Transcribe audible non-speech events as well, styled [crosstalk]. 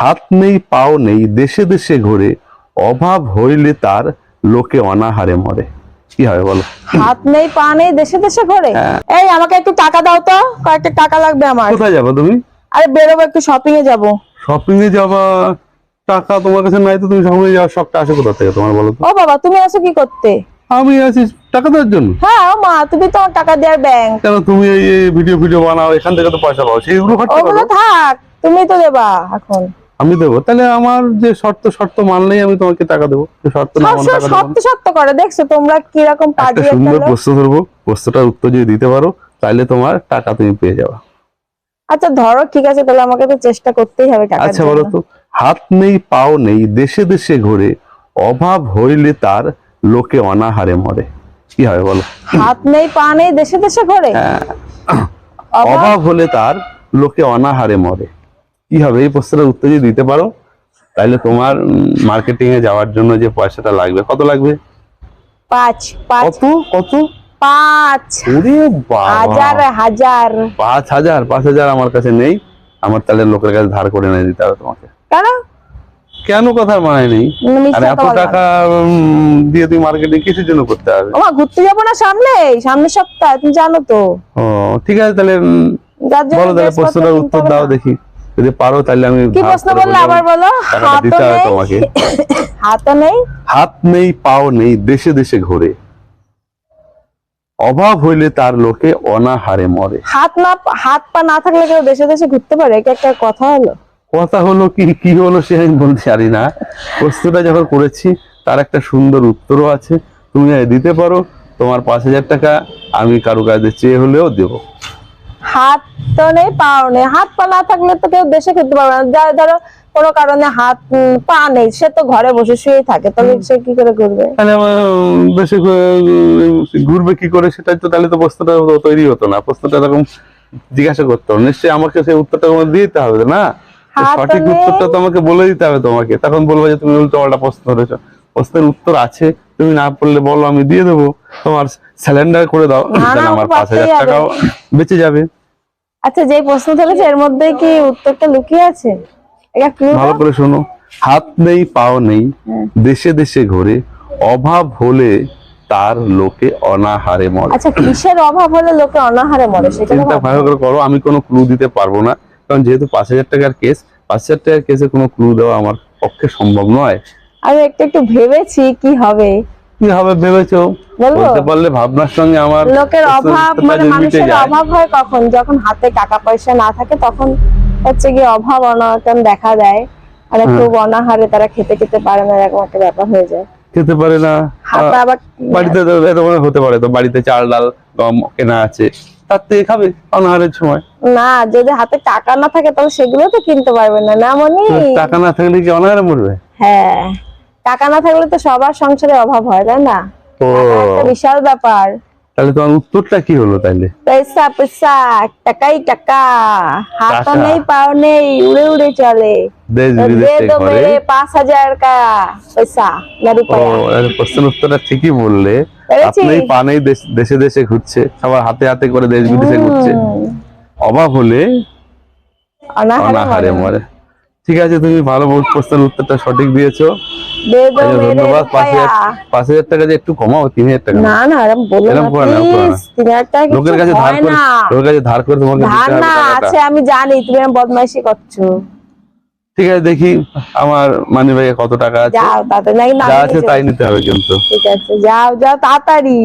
হাত নেই পাও নেই দেশে দেশে ঘোরে অভাব হইলে তার লোকে অনাহারে মরে। কি হবে বলো? হাত নেই পা নেই দেশে দেশে ঘোরে? হ্যাঁ। এই আমাকে একটু টাকা দাও তো কয়েকটা টাকা লাগবে আমার। কোথায় যাব তুমি? আরে বেরোবো একটু শপিং এ যাব। শপিং এ যাবা? টাকা তোমার কাছে নাই তো তুমি শপিং এ যাওয়ার শখটা আসে কোথা থেকে তোমার বলো ও বাবা তুমি আছো কি করতে? আমি আছি টাকা দেওয়ার জন্য। হ্যাঁ মা তুমি তো টাকা দেওয়ার ব্যাংক কেন তুমি এই ভিডিও ভিডিও বানাও এখান থেকে তো পয়সা পাও সেইগুলো খরচা করো। থাক তুমি তো দেবা এখন। আমি দেবো। তাহলে আমার যে শর্ত শর্ত মানলেই আমি তোমাকে টাকা দেবো। শর্ত না মানলে টাকা দেবো সত্য করে। দেখছ তোমরা কীরকম পাজি সুন্দর একটা। প্রশ্ন ধরবো। প্রশ্নটার উত্তর যদি দিতে পারো তাহলে তোমার টাকা তুমি পেয়ে যাবে। আচ্ছা ধরো ঠিক আছে তাহলে আমাকে তো চেষ্টা করতেই হবে টাকা আচ্ছা বলো তো হাত নেই পাও নেই দেশে দেশে ঘোরে অভাব হইলে তার লোকে অনাহারে মরে। কি হবে বলো? হাত নেই পা নেই দেশে দেশে ঘোরে? হ্যাঁ। অভাব হলে তার লোকে অনাহারে মরে। কি হবে? এই প্রশ্নের উত্তর যদি দিতে পারো তাহলে তোমার মার্কেটিং এ যাওয়ার জন্য যে পয়সাটা লাগবে কত লাগবে? পাঁচ পাঁচ। কত? কত? পাঁচ। ওরে বাবা। হাজার হাজার। পাঁচ হাজার পাঁচ হাজার আমার কাছে নেই। আমার তাহলে লোকের কাছে ধার করে এনে দিতে হবে তোমাকে। কেন? কেন কথার মানে নেই? আর এত। টাকা দিয়ে তুমি মার্কেটিং কিসের জন্য করতে হবে ওমা ঘুরতে যাব না সামনে? সামনের সপ্তাহে তুমি জানো তো। ও ঠিক আছে তাহলে বলো তাহলে প্রশ্নটার উত্তর দাও দেখি। যদি পারো তাহলে আমি কি প্রশ্ন বললে আবার বলো? হাতও নেই। তোমাকে। [laughs] হাতও নেই। হাত নেই পাও নেই দেশে দেশে ঘোরে। অভাব হইলে তার লোকে অনাহারে মরে। হাত না হাত পা না থাকলে কেউ দেশে দেশে ঘুরতে পারে? এটা একটা কথা হলো। কথা হলো কি কি হলো সে আমি বলতে পারি না। প্রশ্নটা যখন করেছি তার একটা সুন্দর উত্তরও আছে। তুমি দিতে পারো তোমার পাঁচ হাজার টাকা আমি কারও কাছে চেয়ে হলেও দেবো। হাত তো নেই পাও নেই। হাত পা না থাকলে তো কেউ দেশে খেতে পারবে না। যার ধরো কোনো কারণে হাত পা নেই সে তো ঘরে বসে শুয়েই থাকে। তাহলে সে কি করে ঘুরবে? তাহলে দেশে ঘুরবে কি করে সেটাই তো তাহলে তো প্রশ্নটা তৈরি হতো না। প্রশ্নটা এরকম জিজ্ঞাসা করতে হবে। নিশ্চয়ই আমাকে সেই উত্তরটা দিয়ে দিতে হবে না? সঠিক। উত্তরটা তোমাকে বলে দিতে হবে তোমাকে। তখন বলব যে তুমি উল্টো পাল্টা প্রশ্ন ধরেছো। প্রশ্নের উত্তর আছে। তুমি না পড়লে বলো আমি দিয়ে দেবো। তোমার স্যালেন্ডার করে দাও তাহলে আমার পাঁচ হাজার টাকাও বেঁচে যাবে। আচ্ছা যে প্রশ্ন তুলেছে এর মধ্যে কি উত্তরটা লুকিয়ে আছে? ভালো করে শোনো হাত নেই পাও নেই হ্যাঁ। দেশে দেশে ঘোরে অভাব হলে তার লোকে অনাহারে মরে। আচ্ছা কিসের অভাব হলে লোকে অনাহারে মরে সেটা চিন্তা ভালো। করে করো আমি কোনো ক্লু দিতে পারব না কারণ যেহেতু পাঁচ হাজার টাকার কেস পাঁচ হাজার টাকার কেসে কোনো ক্লু দেওয়া আমার পক্ষে সম্ভব নয়। আমি একটু একটু ভেবেছি কি হবে। কি হবে ভেবেছো? বলতে পারলে ভাবনার সঙ্গে আমার লোকের অভাব মানে মানুষের অভাব হয় কখন? যখন হাতে টাকা পয়সা না থাকে তখন হচ্ছে কি অভাব অনটন দেখা দেয়। আর হ্যাঁ। খুব অনাহারে তারা খেতে খেতে পারে না এরকম একটা ব্যাপার হয়ে যায়। খেতে পারে না। বাড়িতে হতে পারে তো বাড়িতে চাল ডাল গম কেনা আছে। তার থেকে খাবে অনাহারের সময়। না যদি হাতে টাকা না থাকে তাহলে সেগুলো তো কিনতে পারবে না না মনি? টাকা না থাকলে কি অনাহারে মরবে? হ্যাঁ। টাকা না থাকলে তো সবার সংসারে অভাব হয় তাই না? বিশাল ব্যাপার। তাহলে তোমার উত্তরটা কি হলো তাহলে পয়সা পয়সা টাকাই টাকা। হাত নেই পাও নেই উড়ে উড়ে চলে। পয়সা প্রশ্ন উত্তরটা ঠিকই বললে। আপনি পানেই দেশে দেশে ঘুরছে সবার হাতে হাতে করে দেশ বিদেশে ঘুরছে। অভাব হলে অনাহারে মরে। ঠিক আছে তুমি ভালো প্রশ্নের উত্তরটা সঠিক দিয়েছ। আমি জানি তুমি বদমাইশি করছ। ঠিক আছে দেখি আমার মানি ব্যাগে কত টাকা আছে। আছে তাই নিতে হবে কিন্তু। ঠিক আছে যাও যাও তাড়াতাড়ি।